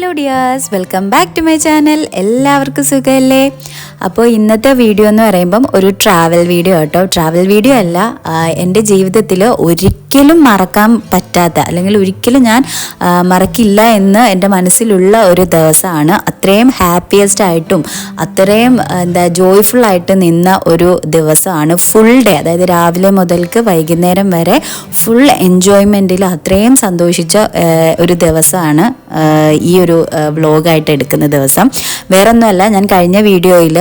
Hello dears welcome back to my channel എല്ലാവർക്കും സുഖമല്ലേ അപ്പോൾ ഇന്നത്തെ വീഡിയോ എന്ന് പറയുമ്പം ഒരു ട്രാവൽ വീഡിയോ കേട്ടോ ട്രാവൽ വീഡിയോ അല്ല എന്റെ ജീവിതത്തിൽ ഒരിക്കലും മറക്കാൻ പറ്റാത്ത അല്ലെങ്കിൽ ഒരിക്കലും ഞാൻ മറക്കില്ല എന്ന് എന്റെ മനസ്സിലുള്ള ഒരു ദിവസമാണ് അത്രയും ഹാപ്പിയസ്റ്റ് ആയിട്ടും അത്രയും എന്താ ജോയ്ഫുൾ ആയിട്ട് നിന്ന ഒരു ദിവസമാണ് ഫുൾ ഡേ അതായത് രാവിലെ മുതൽക്ക് വൈകുന്നേരം വരെ ഫുൾ എൻജോയ്മെന്റിൽ അത്രയും സന്തോഷിച്ച ഒരു ദിവസമാണ് ഈ ഒരു വ്ലോഗായിട്ട് എടുക്കുന്ന ദിവസം. വേറൊന്നുമല്ല ഞാൻ കഴിഞ്ഞ വീഡിയോയിൽ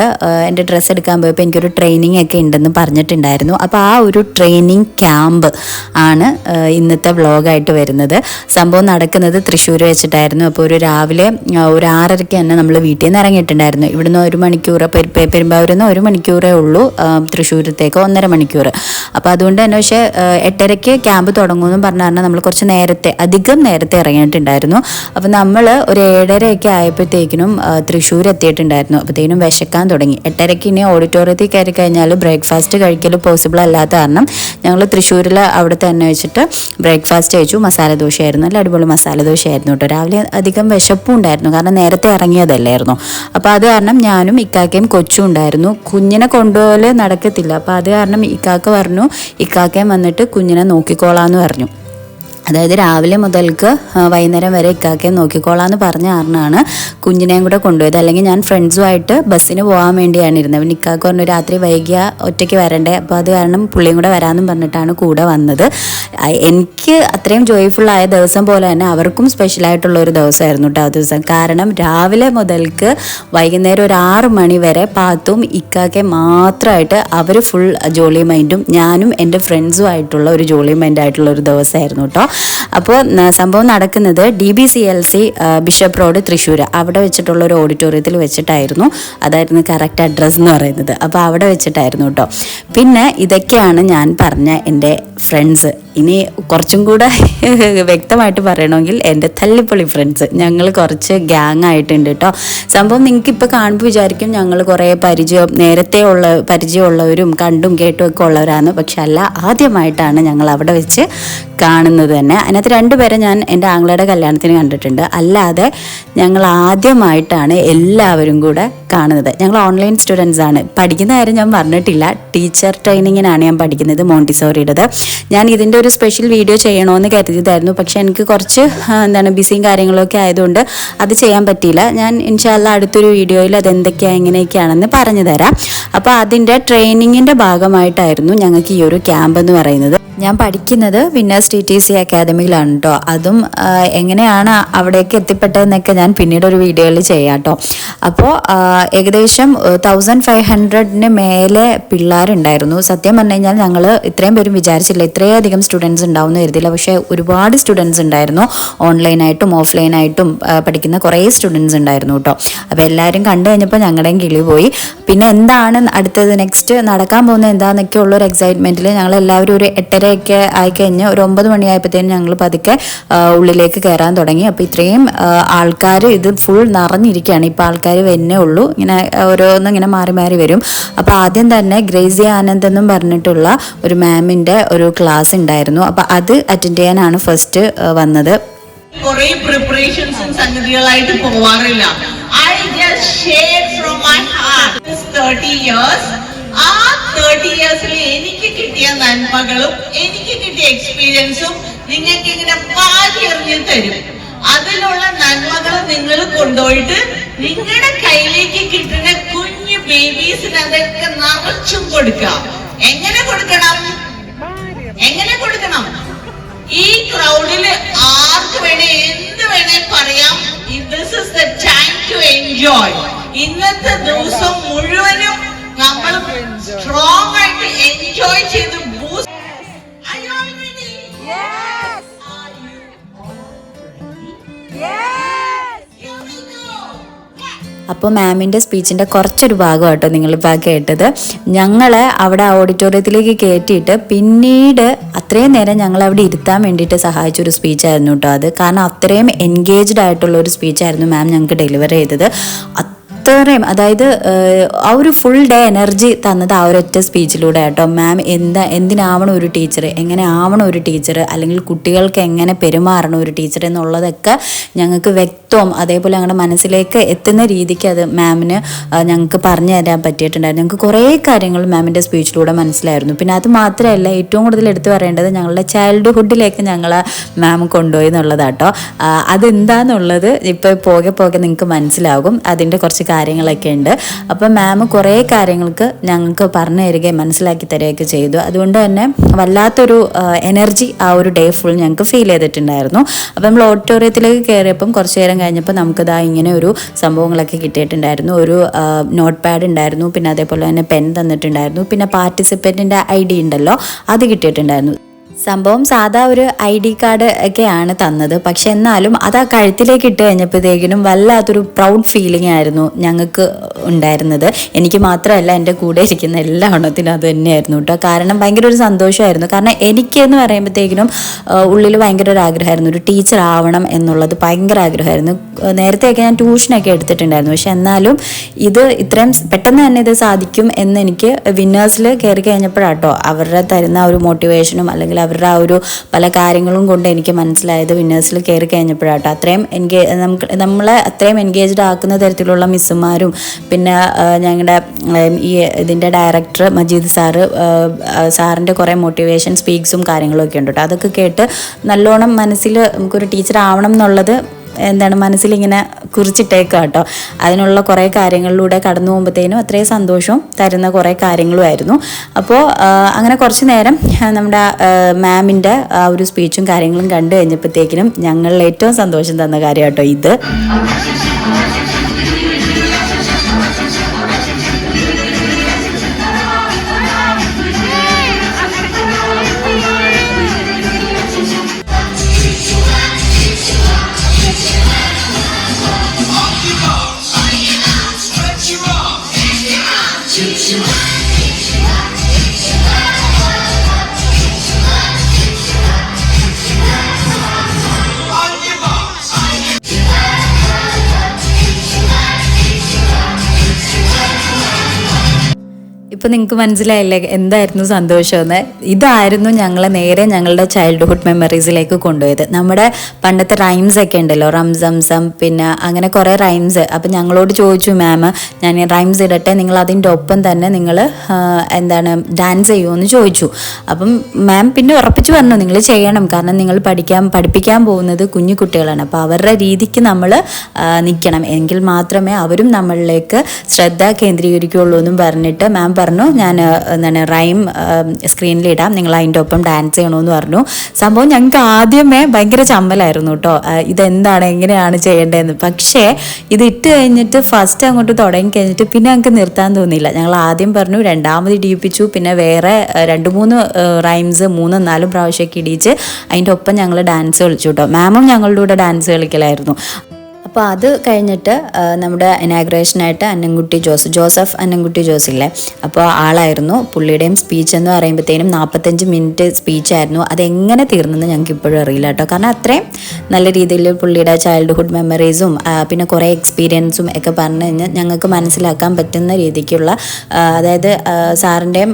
എന്റെ ഡ്രസ്സ് എടുക്കാൻ പോയപ്പോൾ എനിക്കൊരു ട്രെയിനിങ് ഒക്കെ ഉണ്ടെന്ന് പറഞ്ഞിട്ടുണ്ടായിരുന്നു. അപ്പോൾ ആ ഒരു ട്രെയിനിങ് ക്യാമ്പ് ആണ് ഇന്നത്തെ വ്ളോഗായിട്ട് വരുന്നത്. സംഭവം നടക്കുന്നത് തൃശ്ശൂർ വെച്ചിട്ടായിരുന്നു. അപ്പോൾ ഒരു രാവിലെ ഒരു ആറരയ്ക്ക് തന്നെ നമ്മൾ വീട്ടിൽ നിന്ന് ഇറങ്ങിയിട്ടുണ്ടായിരുന്നു. ഇവിടുന്ന് ഒരു മണിക്കൂർ പെരു- പെരുമ്പാവൂരിൽ നിന്ന് ഒരു മണിക്കൂറേ ഉള്ളൂ തൃശ്ശൂരത്തേക്ക് ഒന്നര മണിക്കൂർ. അപ്പോൾ അതുകൊണ്ട് തന്നെ പക്ഷേ എട്ടരയ്ക്ക് ക്യാമ്പ് തുടങ്ങുമെന്ന് പറഞ്ഞു കാരണം നമ്മൾ കുറച്ച് നേരത്തെ അധികം നേരത്തെ ഇറങ്ങിയിട്ടുണ്ടായിരുന്നു. അപ്പോൾ നമ്മൾ ഒരു ഏഴരയൊക്കെ ആയപ്പോഴത്തേക്കിനും തൃശ്ശൂർ എത്തിയിട്ടുണ്ടായിരുന്നു അപ്പോഴത്തേക്കിനും വിശക്കാൻ തുടങ്ങി. എട്ടരയ്ക്ക് ഇനി ഓഡിറ്റോറിയത്തിൽ കയറി കഴിഞ്ഞാൽ ബ്രേക്ക്ഫാസ്റ്റ് കഴിക്കൽ പോസിബിൾ അല്ലാത്ത കാരണം ഞങ്ങൾ തൃശ്ശൂരിൽ അവിടെ തന്നെ വെച്ചിട്ട് ബ്രേക്ക്ഫാസ്റ്റ് കഴിച്ചു. മസാല ദോശയായിരുന്നു. നല്ല അടിപൊളി മസാല ദോശയായിരുന്നു കേട്ടോ. രാവിലെ അധികം വിശപ്പും ഉണ്ടായിരുന്നു. കാരണം നേരത്തെ ഇറങ്ങിയതല്ലായിരുന്നു. അപ്പോൾ അത് കാരണം ഞാനും ഇക്കാക്കയും കൊച്ചും ഉണ്ടായിരുന്നു. കുഞ്ഞിനെ കൊണ്ടുപോലെ നടക്കത്തില്ല. അപ്പോൾ അത് കാരണം ഇക്കാക്ക പറഞ്ഞു ഇക്കാക്കയും വന്നിട്ട് കുഞ്ഞിനെ നോക്കിക്കോളാന്ന് പറഞ്ഞു. അതായത് രാവിലെ മുതൽക്ക് വൈകുന്നേരം വരെ ഇക്കാക്കയും നോക്കിക്കോളാന്ന് പറഞ്ഞ കാരണമാണ് കുഞ്ഞിനെയും കൂടെ കൊണ്ടുപോയത്. അല്ലെങ്കിൽ ഞാൻ ഫ്രണ്ട്സുമായിട്ട് ബസ്സിന് പോകാൻ വേണ്ടിയാണ് ഇരുന്നത്. പിന്നെ ഇക്കാക്ക് പറഞ്ഞു രാത്രി വൈകിയ ഒറ്റയ്ക്ക് വരണ്ടേ. അപ്പോൾ അത് കാരണം പുള്ളിയും കൂടെ വരാമെന്നും പറഞ്ഞിട്ടാണ് കൂടെ വന്നത്. എനിക്ക് അത്രയും ജോയ്ഫുള്ളായ ദിവസം പോലെ തന്നെ അവർക്കും സ്പെഷ്യലായിട്ടുള്ള ഒരു ദിവസമായിരുന്നു കേട്ടോ ആ ദിവസം. കാരണം രാവിലെ മുതൽക്ക് വൈകുന്നേരം ഒരു ആറ് മണി വരെ പാത്തും ഇക്കാക്കെ മാത്രമായിട്ട് അവർ ഫുൾ ജോളി മൈൻഡും ഞാനും എന്റെ ഫ്രണ്ട്സുമായിട്ടുള്ള ഒരു ജോളി മൈൻഡായിട്ടുള്ള ഒരു ദിവസമായിരുന്നു കേട്ടോ അപ്പോൾ സംഭവം നടക്കുന്നത് D B C L C bishop road Thrissur അവിടെ വെച്ചിട്ടുള്ള ഒരു ഓഡിറ്റോറിയത്തിൽ വെച്ചിട്ടായിരുന്നു അതായിരുന്നു കറക്റ്റ് അഡ്രസ്സ് എന്ന് പറയുന്നത്. അപ്പോൾ അവിടെ വെച്ചിട്ടായിരുന്നു കേട്ടോ പിന്നെ ഇതൊക്കെയാണ് ഞാൻ പറഞ്ഞ എന്റെ ഫ്രണ്ട്സ് ഇനി കുറച്ചും കൂടെ വ്യക്തമായിട്ട് പറയണമെങ്കിൽ എന്റെ തല്ലിപ്പൊളി ഫ്രണ്ട്സ് ഞങ്ങൾ കുറച്ച് ഗ്യാങ് ആയിട്ടുണ്ട് കേട്ടോ സംഭവം നിങ്ങൾക്ക് ഇപ്പോൾ കാണുമ്പോൾ വിചാരിക്കും ഞങ്ങൾ കുറേ പരിചയം നേരത്തെ ഉള്ള പരിചയമുള്ളവരും കണ്ടും കേട്ടും ഒക്കെ ഉള്ളവരാണ്. പക്ഷെ അല്ല ആദ്യമായിട്ടാണ് ഞങ്ങൾ അവിടെ വെച്ച് കാണുന്നത് തന്നെ. അതിനകത്ത് രണ്ടുപേരെ ഞാൻ എന്റെ ആംഗ്ലയുടെ കല്യാണത്തിന് കണ്ടിട്ടുണ്ട്. അല്ലാതെ ഞങ്ങൾ ആദ്യമായിട്ടാണ് എല്ലാവരും കൂടെ കാണുന്നത്. ഞങ്ങൾ ഓൺലൈൻ സ്റ്റുഡൻസ് ആണ്. പഠിക്കുന്ന കാര്യം ഞാൻ പറഞ്ഞിട്ടില്ല. ടീച്ചർ ട്രെയിനിങ്ങിനാണ് ഞാൻ പഠിക്കുന്നത് മോണ്ടിസോറിയുടേത്. ഞാൻ ഇതിന്റെ ഒരു സ്പെഷ്യൽ വീഡിയോ ചെയ്യണമെന്ന് കരുതിയതായിരുന്നു. പക്ഷേ എനിക്ക് കുറച്ച് എന്താണ് ബിസിയും കാര്യങ്ങളൊക്കെ ആയതുകൊണ്ട് അത് ചെയ്യാൻ പറ്റിയില്ല. ഞാൻ ഇൻഷാല്ല അടുത്തൊരു വീഡിയോയിൽ അത് എന്തൊക്കെയാണ് എങ്ങനെയൊക്കെയാണെന്ന് പറഞ്ഞു തരാം അപ്പോൾ അതിന്റെ ട്രെയിനിങ്ങിന്റെ ഭാഗമായിട്ടായിരുന്നു ഞങ്ങൾക്ക് ഈ ഒരു ക്യാമ്പ് എന്ന് പറയുന്നത്. ഞാൻ പഠിക്കുന്നത് വിന്നേഴ്സ് ടി ടി സി അക്കാദമിയിലാണ് കേട്ടോ അതും എങ്ങനെയാണ് അവിടേക്ക് എത്തിപ്പെട്ടതെന്നൊക്കെ ഞാൻ പിന്നീട് ഒരു വീഡിയോയിൽ ചെയ്യാം കേട്ടോ അപ്പോൾ ഏകദേശം തൗസൻഡ് ഫൈവ് ഹൺഡ്രഡിന് മേലെ പിള്ളേരുണ്ടായിരുന്നു. സത്യം പറഞ്ഞു കഴിഞ്ഞാൽ ഞങ്ങൾ ഇത്രയും പേരും വിചാരിച്ചില്ല. ഇത്രയധികം സ്റ്റുഡൻസ് ഉണ്ടാവും എന്ന് കരുതിയില്ല. പക്ഷേ ഒരുപാട് സ്റ്റുഡൻസ് ഉണ്ടായിരുന്നു. ഓൺലൈനായിട്ടും ഓഫ്ലൈനായിട്ടും പഠിക്കുന്ന കുറേ സ്റ്റുഡൻസ് ഉണ്ടായിരുന്നു കേട്ടോ അപ്പോൾ എല്ലാവരും കണ്ടു കഴിഞ്ഞപ്പോൾ ഞങ്ങളുടെയും കിളി പോയി. പിന്നെ എന്താണ് അടുത്തത്? നെക്സ്റ്റ് നടക്കാൻ പോകുന്നത് എന്താണെന്നൊക്കെ ഉള്ള ഒരു എക്സൈറ്റ്മെന്റിൽ ഞങ്ങൾ എല്ലാവരും ഒരു എട്ടരയൊക്കെ ആയിക്കഴിഞ്ഞ് ഒരു ഒമ്പത് മണിയായപ്പോഴത്തേനും ഞങ്ങൾ പതുക്കെ ഉള്ളിലേക്ക് കയറാൻ തുടങ്ങി. അപ്പോൾ ഇത്രയും ആൾക്കാർ ഇത് ഫുൾ നിറഞ്ഞിരിക്കുകയാണ്. ഇപ്പോൾ ആൾക്കാർ വന്നേ ഉള്ളൂ. ഇങ്ങനെ ഓരോന്നും ഇങ്ങനെ മാറി മാറി വരും. അപ്പോൾ ആദ്യം തന്നെ ഗ്രേസി ആനന്ദ് എന്നും പറഞ്ഞിട്ടുള്ള ഒരു മാമിന്റെ ഒരു ക്ലാസ് ഉണ്ടായിരുന്നു. അപ്പോൾ അത് അറ്റൻഡ് ചെയ്യാനാണ് ഫസ്റ്റ് വന്നത്. കുറെ പ്രിപ്പറേഷൻസും സംഗതികളായിട്ട് പോവാറില്ല. I just share from my heart thirty years ആ തേർട്ടി ഇയേഴ്സിൽ എനിക്ക് കിട്ടിയ നന്മകളും എനിക്ക് കിട്ടിയ എക്സ്പീരിയൻസും നിങ്ങൾക്ക് ഇങ്ങനെ വാരി എറിഞ്ഞ് തരും. അതിലുള്ള നന്മകൾ നിങ്ങൾ കൊണ്ടുപോയിട്ട് നിങ്ങളുടെ കയ്യിലേക്ക് കിട്ടുന്ന കുഞ്ഞു ബേബീസിന് അതൊക്കെ നിറച്ചും കൊടുക്കാം എങ്ങനെ കൊടുക്കണം? എങ്ങനെ കൊടുക്കണം? ഈ ക്രൗഡിൽ ആർക്ക് വേണേ എന്ത് വേണേ പറയാം. This is the time to enjoy ഇന്നത്തെ ദിവസം മുഴുവനും നമ്മൾ സ്ട്രോങ് ആയിട്ട് എൻജോയ് ചെയ്ത്. അപ്പോൾ മാമിന്റെ സ്പീച്ചിന്റെ കുറച്ചൊരു ഭാഗം കേട്ടോ നിങ്ങളിപ്പോൾ കേട്ടത്. ഞങ്ങളെ അവിടെ ഓഡിറ്റോറിയത്തിലേക്ക് കയറ്റിയിട്ട് പിന്നീട് അത്രയും നേരം ഞങ്ങൾ അവിടെ ഇരുത്താൻ വേണ്ടിയിട്ട് സഹായിച്ച ഒരു സ്പീച്ചായിരുന്നു കേട്ടോ അത്. കാരണം അത്രയും എൻഗേജ്ഡ് ആയിട്ടുള്ള ഒരു സ്പീച്ചായിരുന്നു മാം ഞങ്ങൾക്ക് ഡെലിവർ ചെയ്തത്. അത്രയും അതായത് ആ ഒരു ഫുൾ ഡേ എനർജി തന്നത് ആ ഒരൊറ്റ സ്പീച്ചിലൂടെ കേട്ടോ മാം എന്താ എന്തിനാവണം ഒരു ടീച്ചർ എങ്ങനെ ആവണം ഒരു ടീച്ചർ അല്ലെങ്കിൽ കുട്ടികൾക്ക് എങ്ങനെ പെരുമാറണം ഒരു ടീച്ചർ എന്നുള്ളതൊക്കെ ഞങ്ങൾക്ക് വ്യക്തവും അതേപോലെ ഞങ്ങളുടെ മനസ്സിലേക്ക് എത്തുന്ന രീതിക്ക് അത് മാമിന് ഞങ്ങൾക്ക് പറഞ്ഞു തരാൻ പറ്റിയിട്ടുണ്ടായിരുന്നു. ഞങ്ങൾക്ക് കുറേ കാര്യങ്ങൾ മാമിന്റെ സ്പീച്ചിലൂടെ മനസ്സിലായിരുന്നു. പിന്നെ അത് മാത്രമല്ല ഏറ്റവും കൂടുതൽ എടുത്തു പറയേണ്ടത് ഞങ്ങളുടെ ചൈൽഡ്ഹുഡിലേക്ക് ഞങ്ങളെ മാം കൊണ്ടുപോയി എന്നുള്ളതാട്ടോ. ആ, അതെന്താന്നുള്ളത് ഇപ്പോൾ പോകെ പോകെ നിങ്ങൾക്ക് മനസ്സിലാകും. അതിന്റെ കുറച്ച് കാര്യങ്ങളൊക്കെ ഉണ്ട്. അപ്പം മാം കുറേ കാര്യങ്ങൾക്ക് ഞങ്ങൾക്ക് പറഞ്ഞു തരികയും മനസ്സിലാക്കി തരികയൊക്കെ ചെയ്തു. അതുകൊണ്ട് തന്നെ വല്ലാത്തൊരു എനർജി ആ ഒരു ഡേ ഫുൾ ഞങ്ങൾക്ക് ഫീൽ ചെയ്തിട്ടുണ്ടായിരുന്നു. അപ്പം നമ്മൾ ഓഡിറ്റോറിയത്തിലേക്ക് കയറിയപ്പം കുറച്ച് നേരം കഴിഞ്ഞപ്പോൾ നമുക്കിതാ ഇങ്ങനെ ഒരു സംഭവങ്ങളൊക്കെ കിട്ടിയിട്ടുണ്ടായിരുന്നു. ഒരു നോട്ട് പാഡ് ഉണ്ടായിരുന്നു. പിന്നെ അതേപോലെ തന്നെ പെൻ തന്നിട്ടുണ്ടായിരുന്നു. പിന്നെ പാർട്ടിസിപ്പന്റിന്റെ ഐ ഡി ഉണ്ടല്ലോ അത് കിട്ടിയിട്ടുണ്ടായിരുന്നു. സംഭവം സാധാ ഒരു ഐ ഡി കാർഡ് ഒക്കെയാണ് തന്നത്. പക്ഷെ എന്നാലും അത് ആ കഴുത്തിലേക്ക് ഇട്ട് കഴിഞ്ഞപ്പോഴത്തേക്കിനും വല്ലാത്തൊരു പ്രൗഡ് ഫീലിംഗ് ആയിരുന്നു ഞങ്ങൾക്ക് ഉണ്ടായിരുന്നത്. എനിക്ക് മാത്രമല്ല എന്റെ കൂടെ ഇരിക്കുന്ന എല്ലാ എണ്ണത്തിനും അത് തന്നെയായിരുന്നു കേട്ടോ. കാരണം ഭയങ്കര ഒരു സന്തോഷമായിരുന്നു. കാരണം എനിക്ക് എന്ന് പറയുമ്പോഴത്തേക്കിനും ഉള്ളിൽ ഭയങ്കര ഒരു ആഗ്രഹമായിരുന്നു. ഒരു ടീച്ചർ ആവണം എന്നുള്ളത് ഭയങ്കര ആഗ്രഹമായിരുന്നു. നേരത്തെയൊക്കെ ഞാൻ ട്യൂഷനൊക്കെ എടുത്തിട്ടുണ്ടായിരുന്നു. പക്ഷെ എന്നാലും ഇത് ഇത്രയും പെട്ടെന്ന് തന്നെ ഇത് സാധിക്കും എന്ന് എനിക്ക് വിന്നേഴ്സിൽ കയറി കഴിഞ്ഞപ്പോഴാട്ടോ അവരുടെ തരുന്ന ഒരു മോട്ടിവേഷനും അല്ലെങ്കിൽ അവരുടെ ആ ഒരു പല കാര്യങ്ങളും കൊണ്ട് എനിക്ക് മനസ്സിലായത് വിന്നേഴ്സിൽ കയറി കഴിഞ്ഞപ്പോഴാട്ടോ. അത്രയും എൻഗേ നമുക്ക് നമ്മളെ അത്രയും എൻഗേജ്ഡ് ആക്കുന്ന തരത്തിലുള്ള മിസ്സുമാരും പിന്നെ ഞങ്ങളുടെ ഈ ഇതിന്റെ ഡയറക്ടർ മജീദ് സാറ് സാറിന്റെ കുറേ മോട്ടിവേഷൻ സ്പീക്സും കാര്യങ്ങളൊക്കെ ഉണ്ട് കേട്ടോ അതൊക്കെ കേട്ട് നല്ലോണം മനസ്സിൽ നമുക്കൊരു ടീച്ചർ ആവണം എന്നുള്ളത് എന്താണ് മനസ്സിലിങ്ങനെ കുറിച്ചിട്ടേക്കുക കേട്ടോ. അതിനുള്ള കുറേ കാര്യങ്ങളിലൂടെ കടന്നു പോകുമ്പോഴത്തേനും അത്രയും സന്തോഷവും തരുന്ന കുറേ കാര്യങ്ങളുമായിരുന്നു. അപ്പോൾ അങ്ങനെ കുറച്ച് നേരം നമ്മുടെ മാമിന്റെ ആ ഒരു സ്പീച്ചും കാര്യങ്ങളും കണ്ടു കഴിഞ്ഞപ്പോഴത്തേക്കിനും ഞങ്ങളിൽ ഏറ്റവും സന്തോഷം തന്ന കാര്യം കേട്ടോ ഇത്. shoot, you. ഇപ്പം നിങ്ങൾക്ക് മനസ്സിലായില്ലേ എന്തായിരുന്നു സന്തോഷമെന്ന്? ഇതായിരുന്നു ഞങ്ങളെ നേരെ ഞങ്ങളുടെ ചൈൽഡ്ഹുഡ് മെമ്മറീസിലേക്ക് കൊണ്ടുപോയത്. നമ്മുടെ പണ്ടത്തെ റൈംസ് ഒക്കെ ഉണ്ടല്ലോ റം സം സം പിന്നെ അങ്ങനെ കുറേ റൈംസ് അപ്പം ഞങ്ങളോട് ചോദിച്ചു മാം ഞാൻ റൈംസ് ഇടട്ടെ നിങ്ങൾ അതിന്റെ ഒപ്പം തന്നെ നിങ്ങൾ എന്താണ് ഡാൻസ് ചെയ്യുമോ എന്ന് ചോദിച്ചു. അപ്പം മാം പിന്നെ ഉറപ്പിച്ചു പറഞ്ഞു നിങ്ങൾ ചെയ്യണം കാരണം നിങ്ങൾ പഠിക്കാൻ പഠിപ്പിക്കാൻ പോകുന്നത് കുഞ്ഞു കുട്ടികളാണ്. അപ്പോൾ അവരുടെ രീതിക്ക് നമ്മൾ നിൽക്കണം. എങ്കിൽ മാത്രമേ അവരും നമ്മളിലേക്ക് ശ്രദ്ധ കേന്ദ്രീകരിക്കുകയുള്ളൂ എന്നും പറഞ്ഞിട്ട് മാം പറഞ്ഞു ഞാൻ ആ, എന്താണ് റൈം സ്ക്രീനിലിടാം. നിങ്ങൾ അതിന്റെ ഒപ്പം ഡാൻസ് ചെയ്യണമെന്ന് പറഞ്ഞു. സംഭവം ഞങ്ങൾക്ക് ആദ്യമേ ഭയങ്കര ചമ്മലായിരുന്നു കേട്ടോ. ഇതെന്താണ് എങ്ങനെയാണ് ചെയ്യേണ്ടതെന്ന്. പക്ഷേ ഇത് ഇട്ട് കഴിഞ്ഞിട്ട് ഫസ്റ്റ് അങ്ങോട്ട് തുടങ്ങി കഴിഞ്ഞിട്ട് പിന്നെ ഞങ്ങൾക്ക് നിർത്താൻ തോന്നിയില്ല. ഞങ്ങൾ ആദ്യം പറഞ്ഞു രണ്ടാമത് ഇടിയിപ്പിച്ചു. പിന്നെ വേറെ രണ്ട് മൂന്ന് റൈംസ് മൂന്നും നാലും പ്രാവശ്യമൊക്കെ ഇടിയിച്ച് അതിന്റെ ഒപ്പം ഞങ്ങൾ ഡാൻസ് കളിച്ചു കേട്ടോ. മാമും ഞങ്ങളുടെ കൂടെ ഡാൻസ് കളിക്കലായിരുന്നു. അപ്പോൾ അത് കഴിഞ്ഞിട്ട് നമ്മുടെ ഇനാഗ്രേഷനായിട്ട് അന്നംകുട്ടി ജോസ് ജോസഫ് അന്നംകുട്ടി ജോസ് ഇല്ലേ അപ്പോൾ ആളായിരുന്നു. പുള്ളിയുടെയും സ്പീച്ച് എന്ന് പറയുമ്പോഴത്തേനും നാൽപ്പത്തഞ്ച് മിനിറ്റ് സ്പീച്ചായിരുന്നു അതെങ്ങനെ തീർന്നെന്ന് ഞങ്ങൾക്ക് ഇപ്പോഴും അറിയില്ല കേട്ടോ. കാരണം അത്രയും നല്ല രീതിയിൽ പുള്ളിയുടെ ചൈൽഡ്ഹുഡ് മെമ്മറീസും പിന്നെ കുറേ എക്സ്പീരിയൻസും ഒക്കെ പറഞ്ഞു കഴിഞ്ഞാൽ ഞങ്ങൾക്ക് മനസ്സിലാക്കാൻ പറ്റുന്ന രീതിക്കുള്ള അതായത് സാറിന്റെയും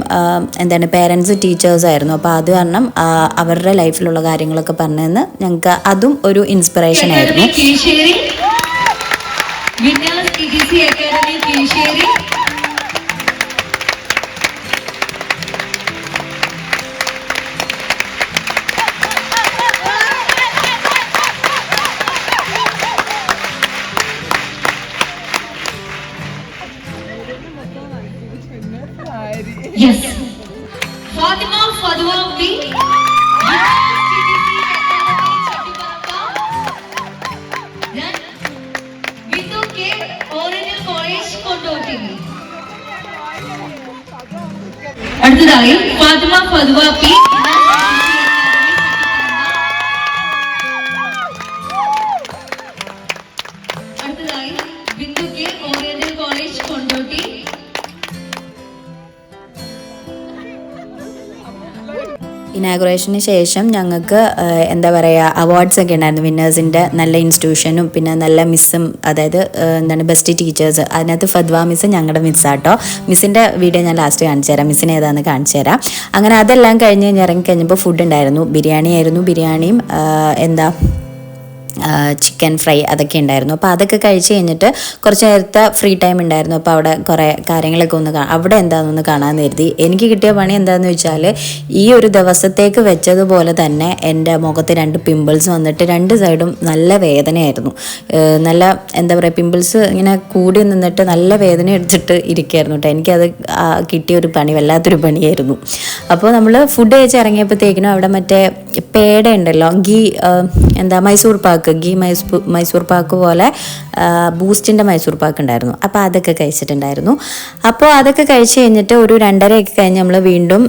എന്താണ് പേരൻസ് ടീച്ചേഴ്സ് ആയിരുന്നു. അപ്പോൾ അത് കാരണം അവരുടെ ലൈഫിലുള്ള കാര്യങ്ങളൊക്കെ പറഞ്ഞതെന്ന് ഞങ്ങൾക്ക് അതും ഒരു ഇൻസ്പിറേഷൻ ആയിരുന്നു. അക്കാദമി കീഴ്ശേരി വിന്നേഴ്സ് ഇ അടുത്തതായി ഫാത്തിമ ഫദ്വ പി ഇനാഗുറേഷന് ശേഷം ഞങ്ങൾക്ക് എന്താ പറയുക അവാർഡ്സ് ഒക്കെ ഉണ്ടായിരുന്നു. വിന്നേഴ്സിന്റെ നല്ല ഇൻസ്റ്റിറ്റ്യൂഷനും പിന്നെ നല്ല മിസ്സും അതായത് എന്താണ് ബെസ്റ്റ് ടീച്ചേഴ്സ് അതിനകത്ത് ഫദ്വ മിസ് ഞങ്ങളുടെ മിസ്സാട്ടോ മിസ്സിന്റെ വീഡിയോ ഞാൻ ലാസ്റ്റ് കാണിച്ചു തരാം. മിസ്സിന് ഏതാണെന്ന് കാണിച്ചു തരാം. അങ്ങനെ അതെല്ലാം കഴിഞ്ഞ് കഴിഞ്ഞ് ഇറങ്ങി കഴിഞ്ഞപ്പോൾ ഫുഡ് ഉണ്ടായിരുന്നു. ബിരിയാണി ആയിരുന്നു. ബിരിയാണിയും എന്താ ചിക്കൻ ഫ്രൈ അതൊക്കെ ഉണ്ടായിരുന്നു. അപ്പോൾ അതൊക്കെ കഴിച്ച് കഴിഞ്ഞിട്ട് കുറച്ച് നേരത്തെ ഫ്രീ ടൈം ഉണ്ടായിരുന്നു. അപ്പോൾ അവിടെ കുറേ കാര്യങ്ങളൊക്കെ ഒന്ന് അവിടെ എന്താണെന്നൊന്ന് കാണാൻ കരുതി. എനിക്ക് കിട്ടിയ പണി എന്താണെന്ന് വെച്ചാൽ ഈ ഒരു ദിവസത്തേക്ക് വെച്ചതുപോലെ തന്നെ എന്റെ മുഖത്ത് രണ്ട് പിമ്പിൾസ് വന്നിട്ട് രണ്ട് സൈഡും നല്ല വേദനയായിരുന്നു. നല്ല എന്താ പറയുക പിമ്പിൾസ് ഇങ്ങനെ കൂടി നിന്നിട്ട് നല്ല വേദന എടുത്തിട്ട് ഇരിക്കുകയായിരുന്നു കേട്ടോ. എനിക്കത് കിട്ടിയ ഒരു പണി വല്ലാത്തൊരു പണിയായിരുന്നു. അപ്പോൾ നമ്മൾ ഫുഡ് കഴിച്ച് ഇറങ്ങിയപ്പോഴത്തേക്കിനും അവിടെ മറ്റേ പേട ഉണ്ടല്ലോ ഗീ എന്താ മൈസൂർ പാക്ക്. ഗീ മൈസൂർ മൈസൂർ പാക്ക് പോലെ ബൂസ്റ്റിന്റെ മൈസൂർ പാക്ക് ഉണ്ടായിരുന്നു. അപ്പോൾ അതൊക്കെ കഴിച്ചിട്ടുണ്ടായിരുന്നു. അപ്പോൾ അതൊക്കെ കഴിച്ച് കഴിഞ്ഞിട്ട് ഒരു രണ്ടരയൊക്കെ കഴിഞ്ഞ് നമ്മൾ വീണ്ടും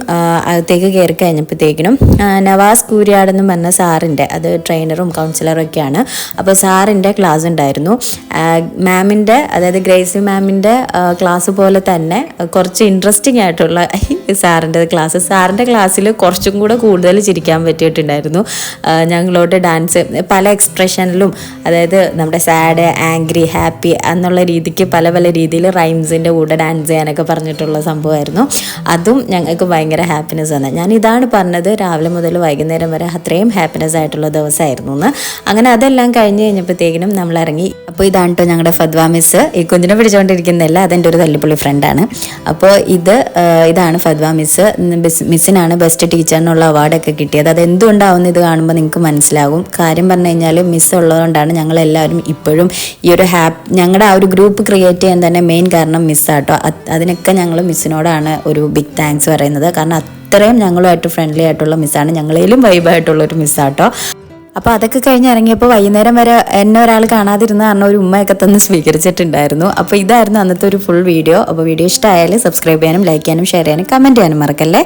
അകത്തേക്ക് കയറി കഴിഞ്ഞപ്പോഴത്തേക്കിനും നവാസ് കൂരിയാട് എന്ന് പറഞ്ഞ സാറിന്റെ അത് ട്രെയിനറും കൗൺസിലറും ഒക്കെയാണ്. അപ്പോൾ സാറിന്റെ ക്ലാസ് ഉണ്ടായിരുന്നു. മാമിന്റെ അതായത് ഗ്രേസി മാമിന്റെ ക്ലാസ് പോലെ തന്നെ കുറച്ച് ഇൻട്രസ്റ്റിംഗ് ആയിട്ടുള്ള സാറിന്റെ ക്ലാസ്. സാറിന്റെ ക്ലാസ്സിൽ കുറച്ചും കൂടെ കൂടുതൽ ചിരിക്കാൻ പറ്റിയിട്ടുണ്ടായിരുന്നു. ഞങ്ങളോട്ട് ഞങ്ങളോട് ഡാൻസ് പല എക്സ്പ്രഷനിലും അതായത് നമ്മുടെ സാഡ് ആംഗ്രി ഹാപ്പി എന്നുള്ള രീതിക്ക് പല പല രീതിയിൽ റൈംസിന്റെ കൂടെ ഡാൻസ് ചെയ്യാനൊക്കെ പറഞ്ഞിട്ടുള്ള സംഭവമായിരുന്നു. അതും ഞങ്ങൾക്ക് ഭയങ്കര ഹാപ്പിനെസ് ആണ് ഞാൻ ഇതാണ് പറഞ്ഞത് രാവിലെ മുതൽ വൈകുന്നേരം വരെ അത്രയും ഹാപ്പിനെസ് ആയിട്ടുള്ള ദിവസമായിരുന്നു എന്ന്. അങ്ങനെ അതെല്ലാം കഴിഞ്ഞ് കഴിഞ്ഞപ്പോഴത്തേക്കിനും നമ്മൾ ഇറങ്ങി അപ്പോൾ ഇതാണ് കേട്ടോ ഞങ്ങളുടെ ഫദ്വ മിസ് ഈ കുഞ്ഞിനെ പിടിച്ചുകൊണ്ടിരിക്കുന്നില്ല അതെന്റെ ഒരു തല്ലിപ്പുള്ളി ഫ്രണ്ടാണ് അപ്പോൾ ഇത് ഇതാണ് ഫദ്വ മിസ് മിസ്സിനാണ് ബെസ്റ്റ് ടീച്ചർ ടീച്ചറിനുള്ള അവാർഡൊക്കെ കിട്ടിയത്. അത് എന്തുകൊണ്ടാവുന്ന ഇത് കാണുമ്പോൾ നിങ്ങൾക്ക് മനസ്സിലാകും. കാര്യം പറഞ്ഞു കഴിഞ്ഞാൽ മിസ് ഉള്ളതുകൊണ്ടാണ് ഞങ്ങളെല്ലാവരും ഇപ്പോഴും ഈ ഒരു ഹാപ്പ് ഞങ്ങളുടെ ആ ഒരു ഗ്രൂപ്പ് ക്രിയേറ്റ് ചെയ്യാൻ തന്നെ മെയിൻ കാരണം മിസ്സാട്ടോ അതിനൊക്കെ ഞങ്ങൾ മിസ്സിനോടാണ് ഒരു ബിഗ് താങ്ക്സ് പറയുന്നത്. കാരണം അത്രയും ഞങ്ങളുമായിട്ട് ഫ്രണ്ട്ലി ആയിട്ടുള്ള മിസ്സാണ് ഞങ്ങളേലും വൈബായിട്ടുള്ള ഒരു മിസ്സാട്ടോ അപ്പോൾ അതൊക്കെ കഴിഞ്ഞ് ഇറങ്ങിയപ്പോൾ വൈകുന്നേരം വരെ എന്നെ ഒരാൾ കാണാതിരുന്ന കാരണം ഒരു ഉമ്മയൊക്കെ തന്നെ സ്വീകരിച്ചിട്ടുണ്ടായിരുന്നു. അപ്പോൾ ഇതായിരുന്നു അന്നത്തെ ഒരു ഫുൾ വീഡിയോ അപ്പോൾ വീഡിയോ ഇഷ്ടമായാലും സബ്സ്ക്രൈബ് ചെയ്യാനും ലൈക്ക് ചെയ്യാനും ഷെയർ ചെയ്യാനും കമന്റ് ചെയ്യാനും മറക്കല്ലേ?